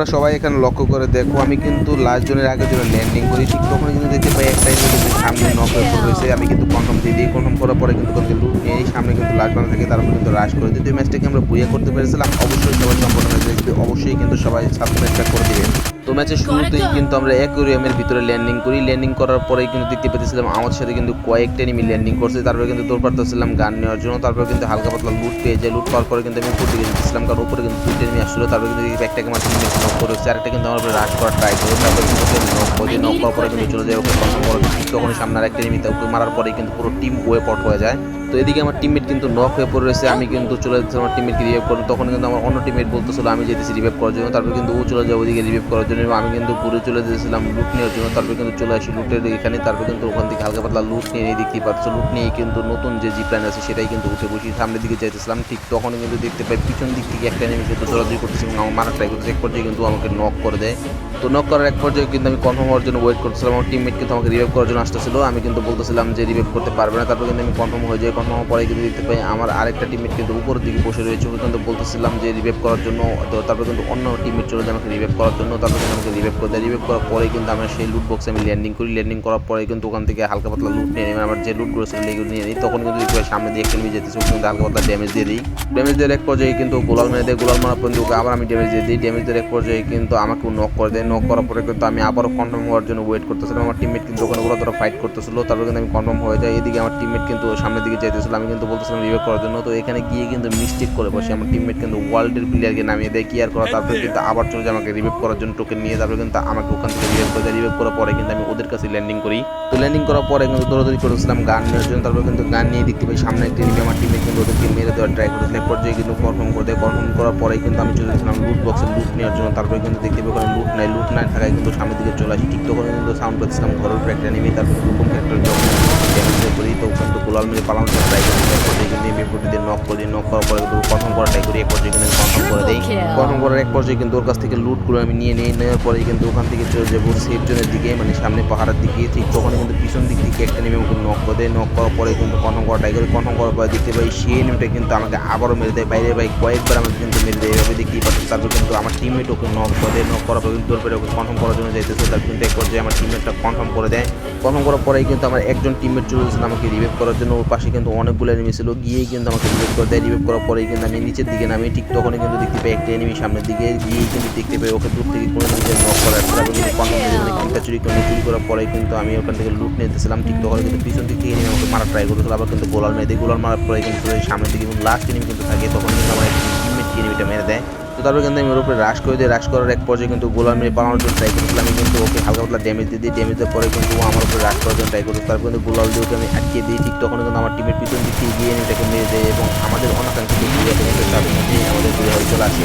তোমরা সবাই এখানে লক্ষ্য করে দেখো, আমি কিন্তু লাস্ট জনের আগে যখন ল্যান্ডিং করি, ঠিক তখন কিন্তু দেখতে পাই একটাই কিন্তু সামনে নক হয়ে রয়েছে আমি কিন্তু কনফার্ম দিয়ে দিই কনফার্ম করার পরে কিন্তু কিন্তু লুট নিয়ে সামনে কিন্তু লাস্ট বানা থেকে তারপর কিন্তু রাশ করে দিই। তো ম্যাচটাকে আমরা বুয়ে করতে পেরেছিলাম, অবশ্যই সবাই সম্পূর্ণ ম্যাচ দেখতে অবশ্যই কিন্তু সবাই সাবস্ক্রাইবটা করে দিবে। তো ম্যাচের শুরুতেই কিন্তু আমরা অ্যাকোরিয়ামের ভিতরে ল্যান্ডিং করি। ল্যান্ডিং করার পরেই কিন্তু দেখতে পেতেছিলাম আমার সাথে কিন্তু কয়েকটা এনিমি ল্যান্ডিং করছে। তারপরে কিন্তু দৌড় পারতেছিলাম গান নেওয়ার জন্য। তারপরে কিন্তু হালকা পাতলা লুট পেয়ে যায় লুট পাওয়ার পরে কিন্তু আমি উপর দিকে যেতেছিলাম কারণ উপরে কিন্তু দুইটা এনিমি আসছিল। তারপরে কিন্তু একটাকে টিমে নক করে হচ্ছে আরেকটা কিন্তু আমার রাশ করার ট্রাই করে তারপরে কিন্তু নক করে নক করার পরে কিন্তু চলে যায় ওকে তখন সামনে আরেকটা এনিমি ওকে মারার পরে কিন্তু পুরো টিম ওয়ে পট হয়ে যায়। তো এদিকে আমার টিমমেট কিন্তু নক হয়ে পড়ে রয়েছে। আমি কিন্তু চলে যাচ্ছি আমার টিমমেটকে রিভাইভ করব তখন কিন্তু আমার অন্য টিমমেট বলতেছিল, আমি যেতেছি রিভাইভ করার জন্য। তারপর কিন্তু ও চলে যায় ওদিকে রিভাইভ করার জন্য আমি কিন্তু ঘুরে চলে যেতেছিলাম লুট নেওয়ার জন্য। তারপর কিন্তু চলে আসি লুটের এখানে। তারপর কিন্তু ওখান থেকে হালকা পাতলা লুট নিয়ে দেখতেই পাচ্ছ। লুট নিয়ে কিন্তু নতুন যে জি প্ল্যান আছে সেটাই কিন্তু উঠে বসি সামনের দিকে যাইতেছিলাম। ঠিক তখন কিন্তু দেখতে পাই পিছন দিক থেকে একটা নেমে কিন্তু দৌড়াদৌড়ি করতেছে এবং আমার মারা ট্রাই করতেছে। এক পর্যায়ে কিন্তু আমাকে নক করে দেয়। তো নক করার এক পর্যায়ে কিন্তু আমি কনফার্ম হওয়ার জন্য ওয়েট করতেছিলাম। আমার টিমমেট কিন্তু আমাকে রিভাইভ করার জন্য আসতেছিল। আমি কিন্তু বলতেছিলাম যে রিভাইভ করতে পারবে না। তারপর কিন্তু আমি কনফার্ম হয়ে যাই। কনফার্ম পরে কিন্তু দেখতে পাই আমার আরেকটা টিমমেট কিন্তু উপরের দিকে বসে রয়েছে। ওকে কিন্তু বলতেছিলাম যে রিভাইভ করার জন্য। তো তারপর কিন্তু অন্য টিমমেট চলে যায় আমাকে রিভাইভ করার জন্য। তারপর কিন্তু আমাকে রিভাইভ করে দেয়। রিভাইভ করার পরে কিন্তু আমরা সেই লুট বক্সে আমি ল্যান্ডিং করি। ল্যান্ডিং করার পরে কিন্তু ওখান থেকে হালকা পাতলা লুট নিয়ে নিই। আমার যে লুটগুলো ছিল এগুলো নিয়ে নিই। তখন কিন্তু দেখতে পাই সামনে দিয়ে একটা যেতেছে। কিন্তু হালকা পাতলা ড্যামেজ দিয়ে দিই। ড্যামেজ দেওয়ার এক পর্যায়ে কিন্তু গোলাল মেরে দেয়। গোলাল মারার পর্যন্ত আবার আমি ড্যামেজ দিয়ে দিই। ড্যামেজ দেওয়ার এক পর্যায়ে কিন্তু আমাকে নক করে দেয়। নক করার পরে কিন্তু আমি আবারও কনফার্ম হওয়ার জন্য ওয়েট করতেছিলাম। আমার টিমমেট কিন্তু ওখানে ওরা ধরো ফাইট করতেছিল, তারপর কিন্তু আমি কনফার্ম হয়ে যাই। এদিকে আমার টিমমেট কিন্তু সামনের দিকে যাইতেছিল, আমি কিন্তু বলতেছিলাম রিভেভ করার জন্য। তো এখানে গিয়ে কিন্তু মিস্টেক করে বসে আমার টিমমেট কিন্তু ওয়ার্ল্ডের প্লেয়ারকে নামিয়ে দেয়। কেয়ার করা, তারপরে কিন্তু আবার চলে যায় আমাকে রিভেভ করার জন্য টোকেন নিয়ে, তারপরে কিন্তু আমাকে ওখান থেকে রিভেভ করে দেয়। করার পরে কিন্তু আমি ওদের কাছে ল্যান্ডিং করি। তো ল্যান্ডিং করার পরে কিন্তু দৌড়াদৌড়ি করেছিলাম গান নেওয়ার জন্য। তারপরে কিন্তু গান নিয়ে দেখতে পাই, সামনে একটা আমার টিমে কিন্তু ওদেরকে দেওয়ার ট্রাই করেছিল। এক পর্যায়ে কিন্তু কনফার্ম করে দেয়। কনফার্ম করার পরে কিন্তু আমি চলে গেছিলাম লুট বক্সে লুট নেওয়ার জন্য। তারপরে কিন্তু দেখতে পাবো ওখানে লুট নাই। লুট নাই থাকায় কিন্তু সামনের দিকে চলে আসি। ঠিক তখন কিন্তু সাউন্ড পাচ্ছিলাম ঘরের ট্র্যাকটা নেমে তারপরে রূপম ক্যারেক্টার যখন ড্যামেজ করি তো কিন্তু গোলাল মিলে পালানোর ট্রাই করি পর্যায়ে ফুটি দিয়ে নক করি নক করার পরে কিন্তু কনফার্ম করা করি এক পর্যায়ে কিন্তু কনফার্ম করে দেই। কনফার্ম করার এক পর্যায়ে কিন্তু ওর কাছ থেকে লুটগুলো আমি নিয়ে নিই নেওয়ার পরে কিন্তু ওখান থেকে চলে যাব সেফ জোনের দিকে মানে সামনে পাহাড়ের দিকে ঠিক তখন কিন্তু পিছন দিক থেকে একটা নেমে আমাকে নক করে দেয়। নক করার পরে কিন্তু কনফার্ম করা ট্রাই করি কনফার্ম করার পরে দেখতে পাই সেই নেমটা কিন্তু আমাকে আবারও মেরে দেয়। বাইরে বাই কয়েকবার আমাকে কিন্তু মেরে দেয় এভাবে দেখতেই পাচ্ছি তারপর কিন্তু আমার টিমমেট ওকে নক করে দেয়। নক করার পর কিন্তু ওর ওকে কনফার্ম করার জন্য যাইতেছে তারপর কিন্তু এক পর্যায়ে আমার টিমমেটটা কনফার্ম করে দেয়। কনফার্ম করার পরেই কিন্তু আমার একজন টিমমেট চলে আমাকে রিভেভ করার জন্য ওর পাশে কিন্তু অনেকগুলো এনিমি ছিল। গিয়েই কিন্তু আমাকে রিভেভ করে দেয় রিভেভ করার পরেই কিন্তু আমি নিচের দিকে নামি ঠিক তখনই কিন্তু দেখতে পাই একটা এনিমি সামনের দিকে গিয়েই কিন্তু দেখতে পাই ওকে দূর থেকে কোনো নিজের নক করার কিন্তু চুরি করে চুরি করার পরে কিন্তু আমি ওখান থেকে লুট নিতেছিলাম। ঠিক তখন কিন্তু পিছন দিক থেকে এনিমি আমাকে মারার ট্রাই করেছিল আবার কিন্তু গোলার মেরে দেয় গোলার মারার পরে কিন্তু সামনের দিকে লাস্ট এনিমি কিন্তু থাকে তখন কিন্তু আমার টিমমেট এনিমিটা মেরে দেয়। তো তারপরে কিন্তু আমি ওর উপরে রাশ করে দিই রাশ করার এক পর্যায়ে কিন্তু গোলাম মেরে পালানোর জন্য ট্রাই করেছিলাম আমি কিন্তু ওকে হালকা পাতলা ড্যামেজ দিয়ে দিই ড্যামেজ দেওয়ার পরে কিন্তু ও আমার উপরে রাশ করার জন্য ট্রাই করেছে তারপর কিন্তু গোলাল দিয়ে আমি আটকে দিই, ঠিক তখন কিন্তু আমার টিমের পিছন দিকে থেকে গিয়ে এটাকে মেরে দেয় এবং আমাদের অনাকাঙ্ক্ষিত আমাদের চলে আসে।